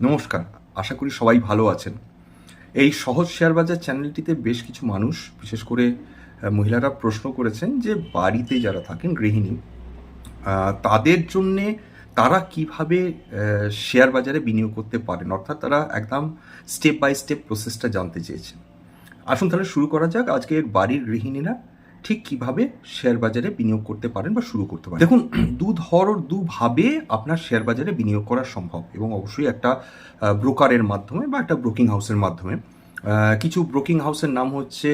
নমস্কার, আশা করি সবাই ভালো আছেন। এই সহজ শেয়ার বাজার চ্যানেলটিতে বেশ কিছু মানুষ, বিশেষ করে মহিলারা প্রশ্ন করেছেন যে বাড়িতে যারা থাকেন গৃহিণী তাদের জন্যে তারা কীভাবে শেয়ার বাজারে বিনিয়োগ করতে পারেন? অর্থাৎ তারা একদম স্টেপ বাই স্টেপ প্রসেসটা জানতে চেয়েছেন। আসুন তাহলে শুরু করা যাক আজকে বাড়ির গৃহিণীরা। ঠিক কীভাবে শেয়ার বাজারে বিনিয়োগ করতে পারেন বা শুরু করতে পারেন? দেখুন, দু ধর দুভাবে আপনার শেয়ার বাজারে বিনিয়োগ করা সম্ভব এবং অবশ্যই একটা ব্রোকারের মাধ্যমে বা একটা ব্রোকিং হাউসের মাধ্যমে। কিছু ব্রোকিং হাউসের নাম হচ্ছে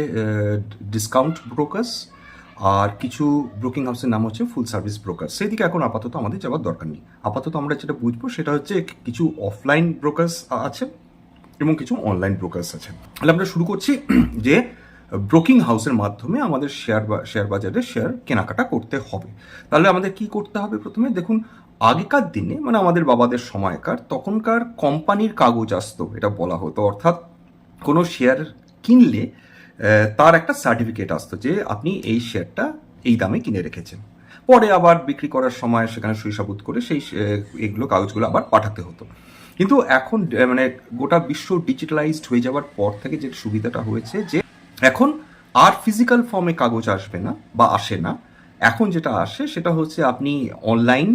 ডিসকাউন্ট ব্রোকার্স আর কিছু ব্রোকিং হাউসের নাম হচ্ছে ফুল সার্ভিস ব্রোকার সেদিকে এখন আপাতত আমাদের যাওয়ার দরকার নেই। আপাতত আমরা যেটা বুঝব সেটা হচ্ছে কিছু অফলাইন ব্রোকার্স আছে এবং কিছু অনলাইন ব্রোকার্স আছে। তাহলে আমরা শুরু করছি যে ব্রোকিং হাউসের মাধ্যমে আমাদের শেয়ার বা, শেয়ার বাজারে শেয়ার কেনাকাটা করতে হবে। তাহলে আমাদের কি করতে হবে প্রথমে? দেখুন, আগেকার দিনে মানে আমাদের বাবাদের সময়কার তখনকার কোম্পানির কাগজ আসতো, এটা বলা হতো। অর্থাৎ কোনো শেয়ার কিনলে তার একটা সার্টিফিকেট আসতো যে আপনি এই শেয়ারটা এই দামে কিনে রেখেছেন। পরে আবার বিক্রি করার সময় সেখানে সুইসাবুত করে সেই এগুলো কাগজগুলো আবার পাঠাতে হতো। কিন্তু এখন মানে গোটা বিশ্ব ডিজিটালাইজড হয়ে যাওয়ার পর থেকে যে সুবিধাটা হয়েছে যে এখন আর ফিজিক্যাল ফর্মে কাগজ আসবে না বা আসে না। এখন যেটা আসে সেটা হচ্ছে আপনি অনলাইন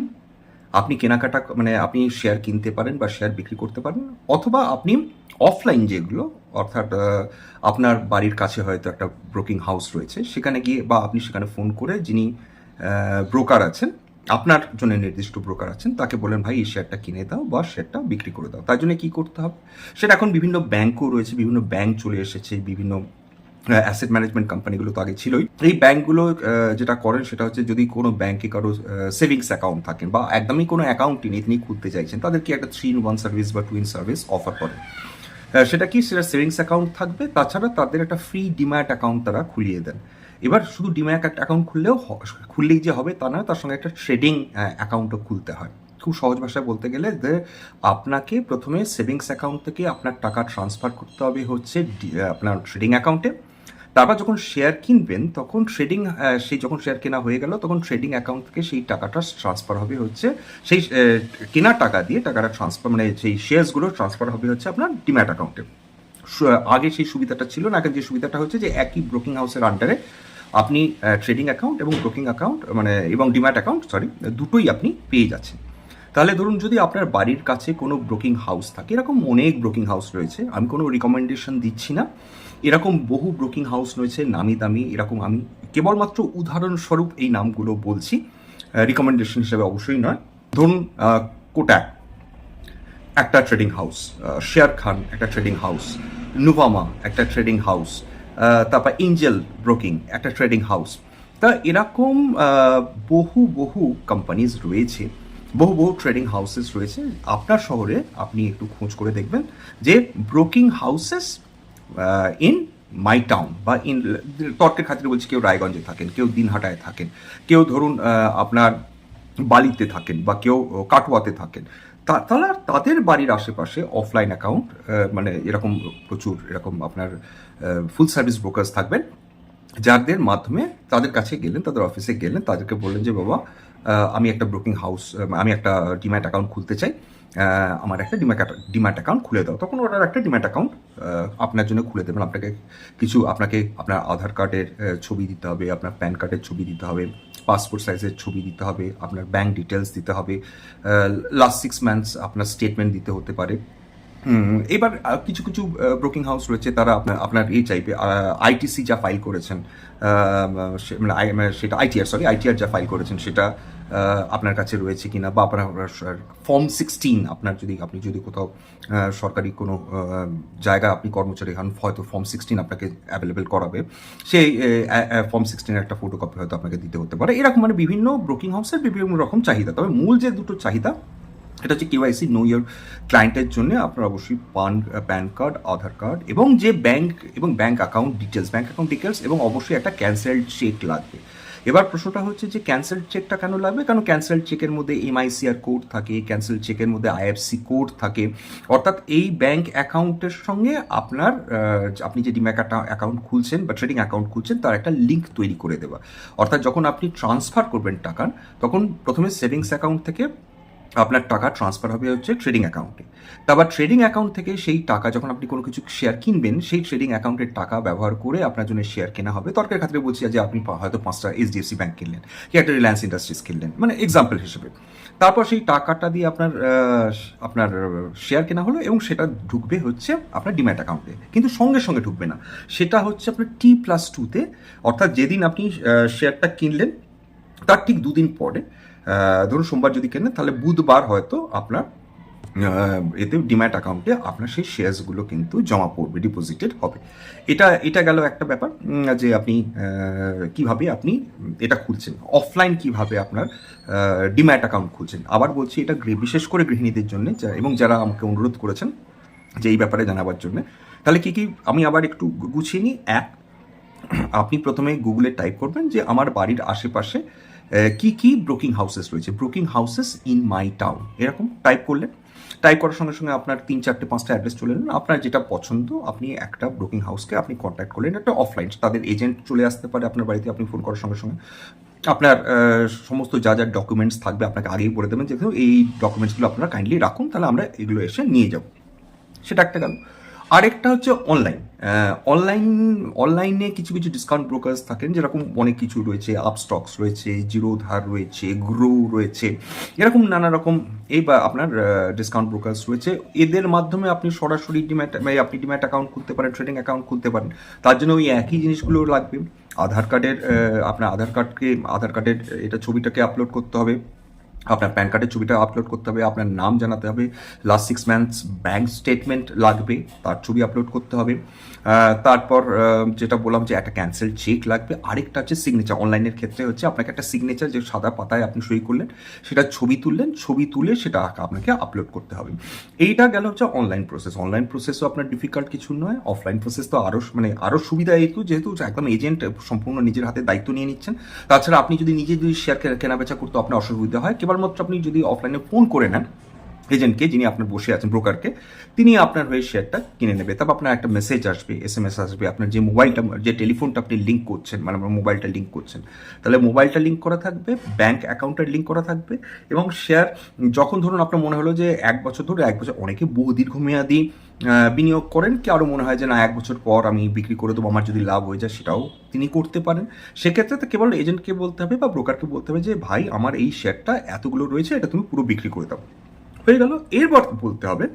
আপনি কেনাকাটা মানে আপনি শেয়ার কিনতে পারেন বা শেয়ার বিক্রি করতে পারেন অথবা আপনি অফলাইন যেগুলো, অর্থাৎ আপনার বাড়ির কাছে হয়তো একটা ব্রোকিং হাউস রয়েছে, সেখানে গিয়ে বা আপনি সেখানে ফোন করে যিনি ব্রোকার আছেন, আপনার জন্য নির্দিষ্ট ব্রোকার আছেন, তাকে বলেন, ভাই, এই শেয়ারটা কিনে দাও বা শেয়ারটা বিক্রি করে দাও। তার জন্য কি করতে হবে? সেটা এখন বিভিন্ন ব্যাংকও রয়েছে, বিভিন্ন ব্যাংক চলে এসেছে, বিভিন্ন অ্যাসেট ম্যানেজমেন্ট কোম্পানিগুলো তো আগে ছিলই। এই ব্যাংকগুলো যেটা করেন সেটা হচ্ছে যদি কোনো ব্যাংকে কারও সেভিংস অ্যাকাউন্ট থাকেন বা একদমই কোনো অ্যাকাউন্টই নেই, তিনি খুলতে চাইছেন তাদেরকে একটা থ্রি ইন ওয়ান সার্ভিস বা টু ইন সার্ভিস অফার করেন? সেটা কি সেটা সেভিংস অ্যাকাউন্ট থাকবে? তাছাড়া তাদের একটা ফ্রি ডিম্যাট অ্যাকাউন্ট তারা খুলিয়ে দেন। এবার শুধু ডিম্যাট অ্যাকাউন্ট খুললেও খুললেই যে হবে তা নয় তার সঙ্গে একটা ট্রেডিং অ্যাকাউন্টও খুলতে হয়। খুব সহজ ভাষায় বলতে গেলে যে আপনাকে প্রথমে সেভিংস অ্যাকাউন্ট থেকে আপনার টাকা ট্রান্সফার করতে হবে হচ্ছে আপনার ট্রেডিং অ্যাকাউন্টে তারপর যখন শেয়ার কিনবেন, তখন ট্রেডিং সেই যখন শেয়ার কেনা হয়ে গেল, তখন ট্রেডিং অ্যাকাউন্ট থেকে সেই টাকাটা ট্রান্সফার হবে হচ্ছে, সেই কেনার টাকা দিয়ে টাকাটা ট্রান্সফার মানে সেই শেয়ারসগুলো ট্রান্সফার হবে হচ্ছে আপনার ডিম্যাট অ্যাকাউন্টে আগে সেই সুবিধাটা ছিল না এখন যে সুবিধাটা হচ্ছে যে একই ব্রোকিং হাউসের আন্ডারে আপনি ট্রেডিং অ্যাকাউন্ট এবং ব্রোকিং অ্যাকাউন্ট মানে এবং ডিম্যাট অ্যাকাউন্ট সরি দুটোই আপনি পেয়ে যাচ্ছেন। তাহলে ধরুন যদি আপনার বাড়ির কাছে কোনো ব্রোকিং হাউস থাকে, এরকম অনেক ব্রোকিং হাউস রয়েছে, আমি কোনো রিকমেন্ডেশন দিচ্ছি না। এরকম বহু ব্রোকিং হাউস রয়েছে, নামি দামি, এরকম আমি কেবলমাত্র উদাহরণস্বরূপ এই নামগুলো বলছি রিকমেন্ডেশন হিসেবে অবশ্যই নয়। ধরুন কোটাক একটা ট্রেডিং হাউস শেয়ার খান একটা ট্রেডিং হাউস নুভামা একটা ট্রেডিং হাউস তারপর এঞ্জেল ব্রোকিং একটা ট্রেডিং হাউস তা এরকম বহু বহু কোম্পানিজ রয়েছে, বহু বহু ট্রেডিং হাউসেস রয়েছে। আপনার শহরে আপনি একটু খোঁজ করে দেখবেন যে broking houses in my town বা ইন তর্কের খাতিরে বলছি, কেউ রায়গঞ্জে থাকেন, কেউ দিনহাটায় থাকেন, কেউ ধরুন আপনার বালিতে থাকেন বা কেউ কাটোয়াতে থাকেন তাহলে তাদের বাড়ির আশেপাশে অফলাইন অ্যাকাউন্ট মানে এরকম প্রচুর, এরকম আপনার ফুল সার্ভিস ব্রোকার্স থাকবেন, যাদের মাধ্যমে তাদের কাছে গেলেন, তাদের অফিসে গেলেন, তাদেরকে বললেন যে, বাবা আমি একটা ব্রোকিং হাউস আমি একটা ডিম্যাট অ্যাকাউন্ট খুলতে চাই। আমার একটা ডিম্যাট ডিম্যাট অ্যাকাউন্ট খুলে দাও। তখন ওরা একটা ডিম্যাট অ্যাকাউন্ট আপনার জন্য খুলে দেবেন। আপনাকে কিছু, আপনাকে আপনার আধার কার্ডের ছবি দিতে হবে, আপনার প্যান কার্ডের ছবি দিতে হবে পাসপোর্ট সাইজের ছবি দিতে হবে, আপনার ব্যাংক ডিটেলস দিতে হবে লাস্ট সিক্স মান্থস আপনার স্টেটমেন্ট দিতে হতে পারে। এবার কিছু কিছু ব্রোকিং হাউস রয়েছে। তারা আপনার আপনার এই চাইবে আইটিসি যা ফাইল করেছেন মানে মানে সেটা আইটিআর সরি আইটিআর যা ফাইল করেছেন, সেটা আপনার কাছে রয়েছে কিনা বা আপনার ফর্ম সিক্সটিন আপনার যদি আপনি যদি কোথাও সরকারি কোনো আহ, জায়গায় আপনি কর্মচারী হন হয়তো ফর্ম সিক্সটিন আপনাকে অ্যাভেলেবেল করাবে। সেই ফর্ম সিক্সটিনের একটা ফটোকপি হয়তো আপনাকে দিতে হতে পারে। এরকম মানে বিভিন্ন ব্রোকিং হাউসের বিভিন্ন রকম চাহিদা। তবে মূল যে দুটো চাহিদা এটা হচ্ছে কেওয়াইসি নো ইয়ার ক্লায়েন্টের জন্য আপনার অবশ্যই পান প্যান কার্ড আধার কার্ড এবং যে ব্যাংক এবং bank account details bank account details এবং অবশ্যই একটা ক্যান্সেল চেক লাগবে। এবার প্রশ্নটা হচ্ছে যে ক্যান্সেল চেকটা কেন লাগবে? কারণ ক্যান্সেল চেকের মধ্যে এমআইসিআর কোড থাকে ক্যান্সেল চেকের মধ্যে আইএফসি কোড থাকে? অর্থাৎ এই ব্যাংক অ্যাকাউন্টের সঙ্গে আপনার আপনি যে ডিম্যাক অ্যাকাউন্ট খুলছেন বা ট্রেডিং অ্যাকাউন্ট খুলছেন, তার একটা লিঙ্ক তৈরি করে দেওয়া। অর্থাৎ যখন আপনি ট্রান্সফার করবেন টাকা, তখন প্রথমে সেভিংস অ্যাকাউন্ট থেকে আপনার টাকা ট্রান্সফার হবে হচ্ছে ট্রেডিং অ্যাকাউন্টে তারপর ট্রেডিং অ্যাকাউন্ট থেকে সেই টাকা যখন আপনি কোনো কিছু শেয়ার কিনবেন, সেই ট্রেডিং অ্যাকাউন্টের টাকা ব্যবহার করে আপনার জন্য শেয়ার কেনা হবে। তর্কের ক্ষেত্রে বলছি যে আপনি হয়তো পাঁচটা এইচডিএফসি ব্যাংক কিনলেন কি একটা রিলায়েন্স ইন্ডাস্ট্রিজ কিনলেন মানে এক্সাম্পল হিসেবে। তারপর সেই টাকাটা দিয়ে আপনার আপনার শেয়ার কেনা হলো এবং সেটা ঢুকবে হচ্ছে আপনার ডিম্যাট অ্যাকাউন্টে কিন্তু সঙ্গে সঙ্গে ঢুকবে না। সেটা হচ্ছে আপনার টি প্লাস টুতে অর্থাৎ যেদিন আপনি শেয়ারটা কিনলেন, তার ঠিক দুদিন পরে ধরুন সোমবার যদি কেনেন, তাহলে বুধবার হয়তো আপনার এতে ডিম্যাট অ্যাকাউন্টে আপনার সেই শেয়ারসগুলো কিন্তু জমা পড়বে ডিপোজিটেড হবে। এটা এটা গেল একটা ব্যাপার যে আপনি কীভাবে আপনি এটা খুলছেন। অফলাইন কীভাবে আপনার ডিম্যাট অ্যাকাউন্ট খুলছেন। আবার বলছি, এটা বিশেষ করে গৃহিণীদের জন্য এবং যারা আমাকে অনুরোধ করেছেন যে এই ব্যাপারে জানাবার জন্য, তাহলে কি কি, আমি আবার একটু গুছিয়ে নিই। এক, আপনি প্রথমে গুগলে টাইপ করবেন যে আমার বাড়ির আশেপাশে কি কি ব্রোকিং হাউসেস রয়েছে? Broking houses in my town এরকম টাইপ করলেন। টাইপ করার সঙ্গে সঙ্গে আপনার তিন, চারটে, পাঁচটা অ্যাড্রেস চলে এলেন। আপনার যেটা পছন্দ, আপনি একটা ব্রোকিং হাউসকে আপনি কন্ট্যাক্ট করলেন। একটা অফলাইন তাদের এজেন্ট চলে আসতে পারে আপনার বাড়িতে, আপনি ফোন করার সঙ্গে সঙ্গে। আপনার সমস্ত যা যা ডকুমেন্টস থাকবে আপনাকে আগেই বলে দেবেন যে এই ডকুমেন্টসগুলো আপনারা কাইন্ডলি রাখুন, তাহলে আমরা এগুলো এসে নিয়ে যাব। সেটা একটা গেল। আরেকটা হচ্ছে অনলাইন অনলাইন অনলাইনে কিছু কিছু ডিসকাউন্ট ব্রোকার্স থাকেন, যেরকম অনেক কিছু রয়েছে আপস্টক্স রয়েছে জিরো ধার রয়েছে গ্রো রয়েছে, এরকম নানা রকম এই বা আপনার ডিসকাউন্ট ব্রোকার্স রয়েছে। এদের মাধ্যমে আপনি সরাসরি ডিম্যাট আপনি ডিম্যাট অ্যাকাউন্ট খুলতে পারেন ট্রেডিং অ্যাকাউন্ট খুলতে পারেন। তার জন্য ওই একই জিনিসগুলো লাগবে। আধার কার্ডের আপনার আধার কার্ডকে আধার কার্ডের এটা ছবিটাকে আপলোড করতে হবে। আপনার প্যান কার্ডের ছবিটা আপলোড করতে হবে, আপনার নাম জানাতে হবে last six months bank statement লাগবে, তার ছবি আপলোড করতে হবে। তারপর যেটা বললাম যে একটা ক্যান্সেল চেক লাগবে। আরেকটা হচ্ছে সিগনেচার অনলাইনের ক্ষেত্রে হচ্ছে আপনাকে একটা সিগনেচার যে সাদা পাতায় আপনি সই করলেন, সেটা ছবি তুললেন, ছবি তুলে সেটা আপনাকে আপলোড করতে হবে। এইটা গেল হচ্ছে অনলাইন প্রসেস অনলাইন প্রসেসও আপনার ডিফিকাল্ট কিছু নয়। অফলাইন প্রসেস তো আরও মানে আরও সুবিধা এইটু যেহেতু একদম এজেন্ট সম্পূর্ণ নিজের হাতে দায়িত্ব নিয়ে নিচ্ছেন। তাছাড়া আপনি যদি নিজে যদি শেয়ার কেনাবেচা করতে আপনার অসুবিধা হয়, কেবলমাত্র আপনি যদি অফলাইনে ফোন করে নেন এজেন্টকে যিনি আপনার বসে আছেন, ব্রোকারকে, তিনি আপনার হয়ে শেয়ারটা কিনে নেবে। তারপর আপনার একটা মেসেজ আসবে এস এম এস আসবে, আপনার যে মোবাইলটা, যে টেলিফোনটা আপনি লিঙ্ক করছেন মানে আপনার মোবাইলটা লিঙ্ক করছেন, তাহলে মোবাইলটা লিঙ্ক করা থাকবে ব্যাংক অ্যাকাউন্টের লিঙ্ক করা থাকবে, এবং শেয়ার যখন ধরুন আপনার মনে হলো যে এক বছর ধরে, এক বছর, অনেকে বহু দীর্ঘমেয়াদী বিনিয়োগ করেন, কি আরও মনে হয় যে না, এক বছর পর আমি বিক্রি করে দেবো, আমার যদি লাভ হয়ে যায়, সেটাও তিনি করতে পারেন। সেক্ষেত্রে তো কেবল এজেন্টকে বলতে হবে বা ব্রোকারকে বলতে হবে যে, ভাই, আমার এই শেয়ারটা এতগুলো রয়েছে, এটা তুমি পুরো বিক্রি করে দাও। হয়ে গেল। এরপর বলতে হবে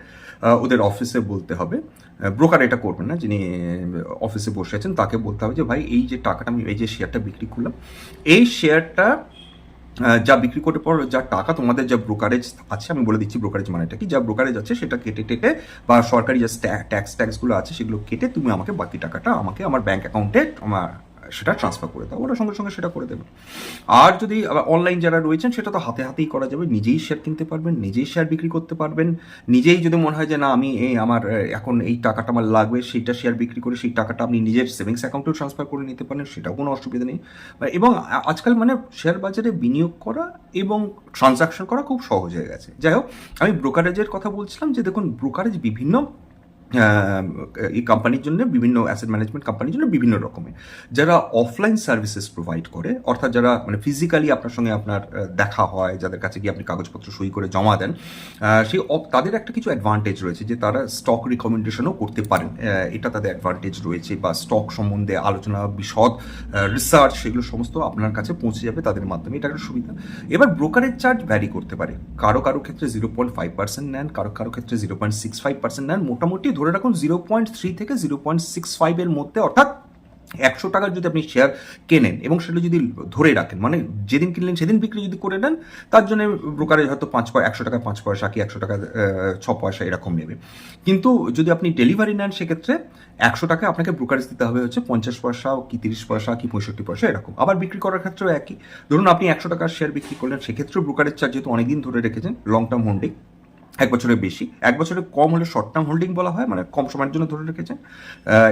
ওদের অফিসে বলতে হবে ব্রোকার এটা করবেন না, যিনি অফিসে বসে আছেন, তাকে বলতে হবে যে, ভাই, এই যে টাকাটা আমি, এই যে শেয়ারটা বিক্রি করলাম, এই শেয়ারটা যা বিক্রি করতে পর যা টাকা তোমাদের যা ব্রোকারেজ আছে, আমি বলে দিচ্ছি ব্রোকারেজ মানেটা কি, যা ব্রোকারেজ আছে, সেটা কেটে টেটে বা সরকারি যে ট্যাক্স ট্যাক্সগুলো আছে, সেগুলো কেটে তুমি আমাকে বাকি টাকাটা আমাকে আমার ব্যাঙ্ক অ্যাকাউন্টে আমার সেটা ট্রান্সফার করে দাও ওরা সঙ্গে সঙ্গে সেটা করে দেবে। আর যদি অনলাইন যারা রয়েছেন, সেটা তো হাতে হাতেই করা যাবে, নিজেই শেয়ার কিনতে পারবেন, নিজেই শেয়ার বিক্রি করতে পারবেন। নিজেই যদি মনে হয় যে, না, আমি এই আমার এখন এই টাকাটা আমার লাগবে, সেইটা শেয়ার বিক্রি করে, সেই টাকাটা আপনি নিজের সেভিংস অ্যাকাউন্টেও ট্রান্সফার করে নিতে পারেন, সেটাও কোনো অসুবিধা নেই। এবং আজকাল মানে শেয়ার বাজারে বিনিয়োগ করা এবং ট্রানজাকশন করা খুব সহজ হয়ে গেছে। যাই হোক, আমি ব্রোকারেজের কথা বলছিলাম যে, দেখুন ব্রোকারেজ বিভিন্ন এই কোম্পানির জন্য বিভিন্ন অ্যাসেট ম্যানেজমেন্ট কোম্পানির জন্য বিভিন্ন রকমের। যারা অফলাইন সার্ভিসেস প্রোভাইড করে, অর্থাৎ যারা মানে ফিজিক্যালি আপনার সঙ্গে আপনার দেখা হয়, যাদের কাছে গিয়ে আপনি কাগজপত্র সই করে জমা দেন সেই তাদের একটা কিছু অ্যাডভান্টেজ রয়েছে যে তারা স্টক রিকমেন্ডেশনও করতে পারেন। এটা তাদের অ্যাডভান্টেজ রয়েছে বা স্টক সম্বন্ধে আলোচনা, বিশদ রিসার্চ সেগুলো সমস্ত আপনার কাছে পৌঁছে যাবে তাদের মাধ্যমে। এটা একটা সুবিধা। এবার ব্রোকারেজ চার্জ ভ্যারি করতে পারে। কারও কারও ক্ষেত্রে জিরো পয়েন্ট ফাইভ পার্সেন্ট নেন, কারও কারও ক্ষেত্রে zero point six five percent নেন। মোটামুটি ধরে রাখুন জিরো পয়েন্ট থ্রি থেকে জিরো পয়েন্ট সিক্স ফাইভের মধ্যে, অর্থাৎ একশো টাকার যদি আপনি শেয়ার কেনেন এবং সেটা যদি ধরে রাখেন মানে যেদিন কিনলেন সেদিন বিক্রি যদি করে নেন, তার জন্য ব্রোকারেজ হয়তো পাঁচ পয়সা একশো টাকা পাঁচ পয়সা কি একশো টাকা ছ পয়সা এরকম নেবে। কিন্তু যদি আপনি ডেলিভারি নেন সেক্ষেত্রে একশো টাকা আপনাকে ব্রোকারেজ দিতে হবে হচ্ছে পঞ্চাশ পয়সা কি তিরিশ পয়সা কি পঁয়ষট্টি পয়সা এরকম। আবার বিক্রি করার ক্ষেত্রেও একই। ধরুন আপনি একশো টাকার শেয়ার বিক্রি করলেন, সেক্ষেত্রেও ব্রোকারেজ চার্জ যেহেতু অনেকদিন ধরে রেখেছেন লং টার্ম হোল্ডিং এক বছরের বেশি। এক বছরের কম হলে শর্ট টার্ম হোল্ডিং বলা হয় মানে কম সময়ের জন্য ধরে রেখেছেন।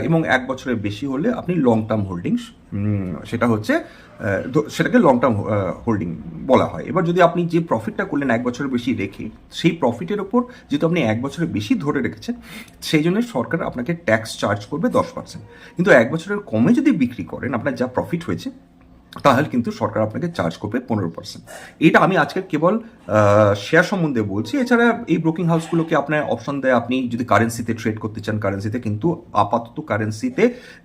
এবং এক বছরের বেশি হলে আপনি লং টার্ম হোল্ডিংস সেটা হচ্ছে সেটাকে লং টার্ম হোল্ডিং বলা হয়। এবার যদি আপনি যে প্রফিটটা করলেন এক বছরের বেশি রেখে, সেই প্রফিটের ওপর যেহেতু আপনি এক বছরের বেশি ধরে রেখেছেন, সেই জন্য সরকার আপনাকে ট্যাক্স চার্জ করবে দশ পার্সেন্ট কিন্তু এক বছরের কমে যদি বিক্রি করেন, আপনার যা প্রফিট হয়েছে তাহলে কিন্তু সরকার আপনাকে চার্জ করবে পনেরো পার্সেন্ট এটা আমি আজকে কেবল শেয়ার সম্বন্ধে বলছি। এছাড়া এই ব্রোকিং হাউসগুলোকে আপনার অপশন দেয়। আপনি যদি কারেন্সিতে ট্রেড করতে চান কারেন্সিতে কিন্তু আপাতত কারেন্সিতে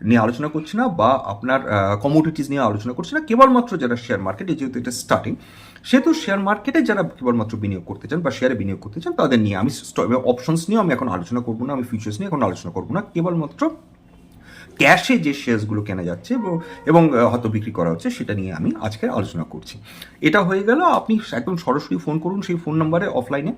নিয়ে আলোচনা করছি না বা আপনার কমোডিটিস নিয়ে আলোচনা করছি না। কেবলমাত্র যারা শেয়ার মার্কেটে যেহেতু এটা স্টার্টিং সেহেতু শেয়ার মার্কেটে যারা কেবলমাত্র বিনিয়োগ করতে চান বা শেয়ারে বিনিয়োগ করতে চান, তাদের নিয়ে আমি অপশনস নিয়েও আমি এখন আলোচনা করব না, আমি ফিউচার্স নিয়ে এখন আলোচনা করব না। কেবলমাত্র ক্যাশে যে শেয়ারসগুলো কেনা যাচ্ছে এবং হয়তো বিক্রি করা হচ্ছে, সেটা নিয়ে আমি আজকে আলোচনা করছি। এটা হয়ে গেল, আপনি একদম সরাসরি ফোন করুন সেই ফোন নাম্বারে অফলাইনে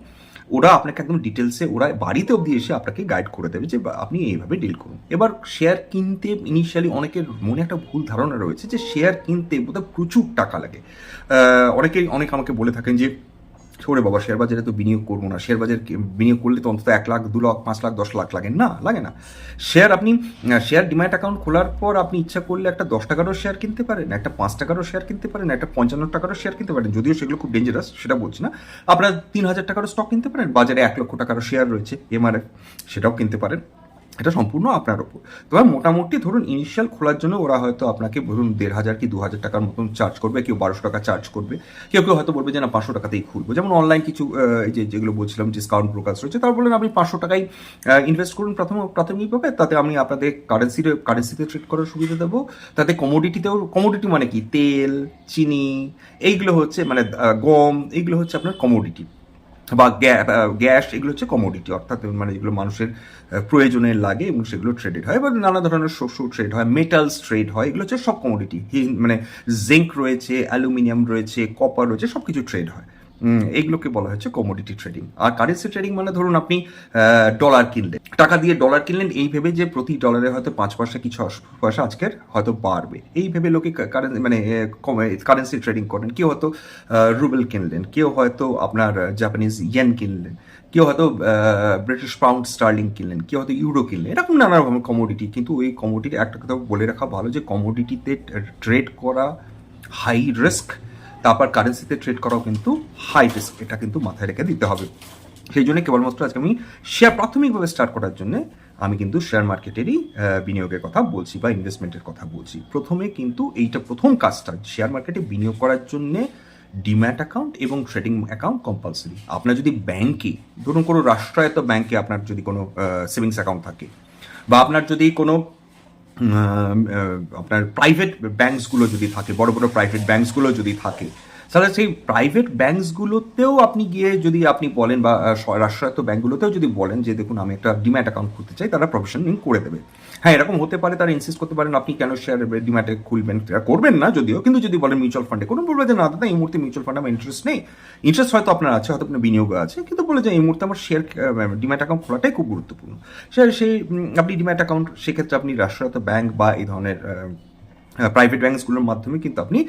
ওরা আপনাকে একদম ডিটেলসে ওরা বাড়িতে অবধি এসে আপনাকে গাইড করে দেবে যে আপনি এইভাবে ডিল করুন। এবার শেয়ার কিনতে ইনিশিয়ালি অনেকের মনে একটা ভুল ধারণা রয়েছে যে শেয়ার কিনতে বোধহয় প্রচুর টাকা লাগে। অনেকেই, অনেক আমাকে বলে থাকেন যে ওরে বাবা শেয়ার বাজারে তো বিনিয়োগ করব না। শেয়ার বাজার বিনিয়োগ করলে তো অন্তত এক লাখ, দু লাখ, পাঁচ লাখ, দশ লাখ লাগে না? লাগে না। শেয়ার আপনি শেয়ার ডিম্যাট অ্যাকাউন্ট খোলার পর আপনি ইচ্ছা করলে একটা দশ টাকারও শেয়ার কিনতে পারেন, একটা পাঁচ টাকারও শেয়ার কিনতে পারেন, একটা পঞ্চান্ন টাকারও শেয়ার কিনতে পারেন। যদিও সেগুলো খুব ডেঞ্জারাস সেটা বলছি না। আপনারা তিন হাজার টাকারও স্টক কিনতে পারেন, বাজারে এক লক্ষ টাকারও শেয়ার রয়েছে এমআরএফ সেটাও কিনতে পারেন। এটা সম্পূর্ণ আপনার ওপর। তবে মোটামুটি ধরুন ইনিশিয়াল খোলার জন্য ওরা হয়তো আপনাকে ধরুন দেড় হাজার কি দু হাজার টাকার মতন চার্জ করবে, কেউ বারোশো টাকা চার্জ করবে, কেউ কেউ হয়তো বলবে যে না, পাঁচশো টাকাতেই খুলবো। যেমন অনলাইন কিছু যে যেগুলো বলছিলাম ডিসকাউন্ট ব্রোকার্স রয়েছে, তারা বললেন আপনি পাঁচশো টাকায় ইনভেস্ট করুন প্রথম প্রাথমিকভাবে তাতে আমি আপনাদের কারেন্সিতে কারেন্সিতে ট্রেড করার সুবিধা দেবো। তাতে কমোডিটিতেও কমোডিটি মানে কি? তেল, চিনি, এইগুলো হচ্ছে মানে গম, এইগুলো হচ্ছে আপনার কমোডিটি বা গ্যাস, এগুলো হচ্ছে কমোডিটি অর্থাৎ মানে যেগুলো মানুষের প্রয়োজনে লাগে এবং সেগুলো ট্রেডেড হয় বা নানা ধরনের শস্য ট্রেড হয়। মেটালস ট্রেড হয়, এগুলো হচ্ছে সব কমোডিটি মানে জিঙ্ক রয়েছে অ্যালুমিনিয়াম রয়েছে কপার রয়েছে সব কিছু ট্রেড হয়। উম, এইগুলোকে বলা হচ্ছে কমোডিটি ট্রেডিং আর কারেন্সি ট্রেডিং মানে ধরুন আপনি ডলার কিনলেন। টাকা দিয়ে ডলার কিনলেন এই ভেবে যে প্রতি ডলারে হয়তো পাঁচ পয়সা কিছু অস- পয়সা আজকের হয়তো বাড়বে। এই ভেবে লোকে কারেন্সি মানে কারেন্সি ট্রেডিং করেন। কেউ হয়তো রুবেল কিনলেন কেউ হয়তো আপনার জাপানিজ ইয়েন কিনলেন কেউ হয়তো ব্রিটিশ পাউন্ড স্টার্লিং কিনলেন কেউ হয়তো ইউরো কিনলেন। এরকম নানা রকমের কমোডিটি কিন্তু ওই কমোডিটি একটা কথা বলে রাখা ভালো যে কমোডিটিতে ট্রেড করা হাই রিস্ক তারপর কারেন্সিতে ট্রেড করাও কিন্তু হাই রিস্ক এটা কিন্তু মাথায় রেখে দিতে হবে। সেই জন্য কেবলমাত্র আজকে আমি শেয়ার প্রাথমিকভাবে স্টার্ট করার জন্য আমি কিন্তু শেয়ার মার্কেটেরই বিনিয়োগের কথা বলছি বা ইনভেস্টমেন্টের কথা বলছি। প্রথমে কিন্তু এইটা প্রথম কাজটা শেয়ার মার্কেটে বিনিয়োগ করার জন্যে ডিম্যাট অ্যাকাউন্ট এবং ট্রেডিং অ্যাকাউন্ট কম্পালসারি আপনার যদি ব্যাংকে ধরুন কোনো রাষ্ট্রায়ত্ত ব্যাংকে আপনার যদি কোনো সেভিংস অ্যাকাউন্ট থাকে বা আপনার যদি কোনো আপনার প্রাইভেট ব্যাঙ্কসগুলো যদি থাকে বড় বড় প্রাইভেট ব্যাঙ্কসগুলো যদি থাকে তাহলে সেই প্রাইভেট ব্যাংকসগুলোতেও আপনি গিয়ে যদি আপনি বলেন বা রাষ্ট্রায়ত্ত ব্যাঙ্কগুলোতেও যদি বলেন যে, দেখুন, আমি একটা ডিম্যাট অ্যাকাউন্ট খুলতে চাই, তারা প্রফেশনিং করে দেবে। হ্যাঁ এরকম হতে পারে, তারা ইনসিস্ট করতে পারেন, আপনি কেন শেয়ার ডিম্যাটে খুলবেন? করবেন না যদিও। কিন্তু যদি বলেন মিউচুয়াল ফান্ডে কোনো বলবে যে না, দাদা, এই মুহূর্তে মিউচুয়াল ফান্ডে আমার ইন্টারেস্ট নেই। ইন্টারেস্ট হয়তো আপনার আছে, হয়তো আপনার বিনিয়োগ আছে, কিন্তু বলে যে, এই মুহূর্তে আমার শেয়ার ডিম্যাট অ্যাকাউন্ট খোলাটাই খুব গুরুত্বপূর্ণ। সেই আপনি ডিম্যাট অ্যাকাউন্ট সেক্ষেত্রে আপনি রাষ্ট্রায়ত্ত ব্যাংক বা এই ধরনের প্রাইভেট ব্যাংকসগুলোর মাধ্যমে কিন্তু আপনি,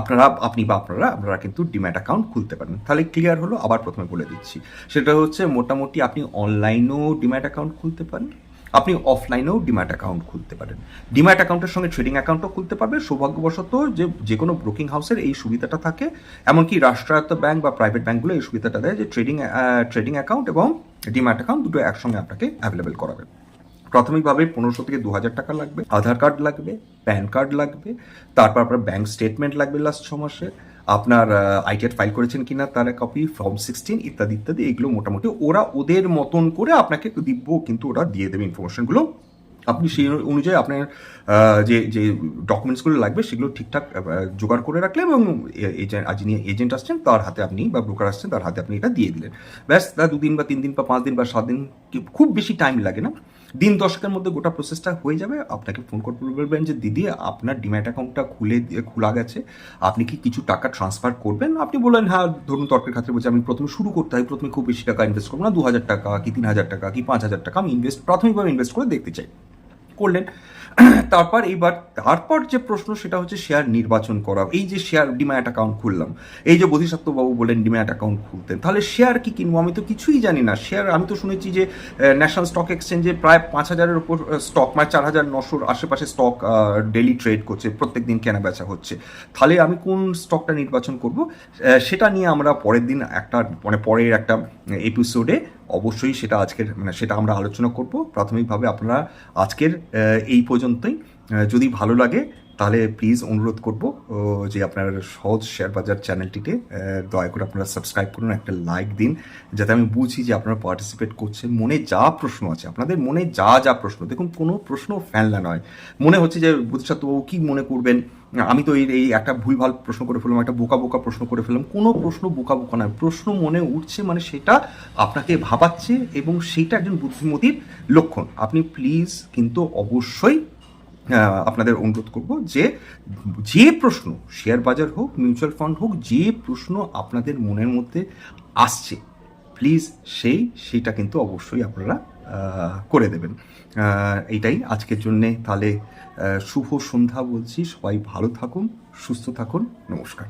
আপনারা, আপনি বা আপনারা আপনারা কিন্তু ডিম্যাট অ্যাকাউন্ট খুলতে পারেন। তাহলে ক্লিয়ার হলো, আবার প্রথমে বলে দিচ্ছি। সেটা হচ্ছে মোটামুটি আপনি অনলাইনেও ডিম্যাট অ্যাকাউন্ট খুলতে পারেন, আপনি অফলাইনেও ডিম্যাট অ্যাকাউন্ট খুলতে পারেন। ডিম্যাট অ্যাকাউন্টের সঙ্গে ট্রেডিং অ্যাকাউন্টও খুলতে পারবে। সৌভাগ্যবশত যে যে কোনো ব্রোকিং হাউসের এই সুবিধাটা থাকে। এমনকি রাষ্ট্রায়ত্ত ব্যাংক বা প্রাইভেট ব্যাংকগুলো এই সুবিধাটা দেয় যে ট্রেডিং ট্রেডিং অ্যাকাউন্ট এবং ডিম্যাট অ্যাকাউন্ট দুটো একসঙ্গে আপনাকে অ্যাভেলেবেল করাবে। প্রাথমিকভাবে পনেরোশো থেকে দু হাজার টাকা লাগবে, আধার কার্ড লাগবে, প্যান কার্ড লাগবে, তারপর আপনার ব্যাঙ্ক স্টেটমেন্ট লাগবে লাস্ট ছ মাসে, আপনার আইটিআর ফাইল করেছেন কিনা তার কপি ফর্ম সিক্সটিন ইত্যাদি ইত্যাদি, এগুলো মোটামুটি ওরা ওদের মতন করে আপনাকে দিব, কিন্তু ওরা দিয়ে দেবে ইনফরমেশনগুলো আপনি সেই অনুযায়ী আপনার যে যে ডকুমেন্টসগুলো লাগবে সেগুলো ঠিকঠাক জোগাড় করে রাখলেন এবং এজেন্ট যিনি এজেন্ট আসছেন তার হাতে আপনি বা ব্রোকার আসছেন তার হাতে আপনি এটা দিয়ে দিলেন। ব্যাস, তা দুদিন বা তিন দিন বা পাঁচ দিন বা সাত দিন খুব বেশি টাইম লাগে না। দিন দশকের মধ্যে গোটা প্রসেসটা হয়ে যাবে। আপনাকে ফোন করে বলবেন যে, দিদি, আপনার ডিম্যাট অ্যাকাউন্টটা খুলে দিয়ে- খোলা গেছে। আপনি কি কিছু টাকা ট্রান্সফার করবেন? আপনি বললেন হ্যাঁ ধরুন তর্কের খাতে বলছি, আমি প্রথমে শুরু করতে হয়। প্রথমে খুব বেশি টাকা ইনভেস্ট করব না। দু হাজার টাকা কি তিন হাজার টাকা কি পাঁচ হাজার টাকা আমি ইনভেস্ট প্রাথমিকভাবে ইনভেস্ট করে দেখতে চাই। করলেন। তারপর এইবার তারপর যে প্রশ্ন সেটা হচ্ছে শেয়ার নির্বাচন করা। এই যে শেয়ার ডিম্যাট অ্যাকাউন্ট খুললাম, এই যে বোধিসত্ত্ববাবু বলেন ডিম্যাট অ্যাকাউন্ট খুলতেন তাহলে শেয়ার কি কিনবো? আমি তো কিছুই জানি না। শেয়ার আমি তো শুনেছি যে ন্যাশনাল স্টক এক্সচেঞ্জে প্রায় পাঁচ হাজারের উপর স্টক মানে চার হাজার নশোর আশেপাশে স্টক ডেলি ট্রেড করছে, প্রত্যেক দিন কেনা বেচা হচ্ছে। তাহলে আমি কোন স্টকটা নির্বাচন করব? সেটা নিয়ে আমরা পরের দিন একটা মানে পরের একটা এপিসোডে অবশ্যই সেটা আজকের মানে সেটা আমরা আলোচনা করব। প্রাথমিকভাবে আপনারা আজকের এই পর্যন্তই। যদি ভালো লাগে তাহলে প্লিজ অনুরোধ করব যে আপনার সহজ শেয়ার বাজার চ্যানেলটিতে দয়া করে আপনারা সাবস্ক্রাইব করুন, একটা লাইক দিন, যাতে আমি বুঝি যে আপনারা পার্টিসিপেট করছেন। মনে যা প্রশ্ন আছে, আপনাদের মনে যা যা প্রশ্ন, দেখুন কোনো প্রশ্ন ফেলনা নয়। মনে হচ্ছে যে বুদ্ধিসাত্ত্ববাবু কী মনে করবেন? আমি তো এই একটা ভুলভাল প্রশ্ন করে ফেললাম, একটা বোকা বোকা প্রশ্ন করে ফেললাম, কোনো প্রশ্ন বোকা বোকা নয়। প্রশ্ন মনে উঠছে মানে সেটা আপনাকে ভাবাচ্ছে এবং সেটা একজন বুদ্ধিমতীর লক্ষণ। আপনি প্লিজ কিন্তু অবশ্যই আপনাদের অনুরোধ করব যে যে প্রশ্ন, শেয়ার বাজার হোক, মিউচুয়াল ফান্ড হোক, যে প্রশ্ন আপনাদের মনের মধ্যে আসছে, প্লিজ সেই, সেটা কিন্তু অবশ্যই আপনারা করে দেবেন। এইটাই আজকের জন্যে। তাহলে শুভ সন্ধ্যা বলছি। সবাই ভালো থাকুন, সুস্থ থাকুন। নমস্কার।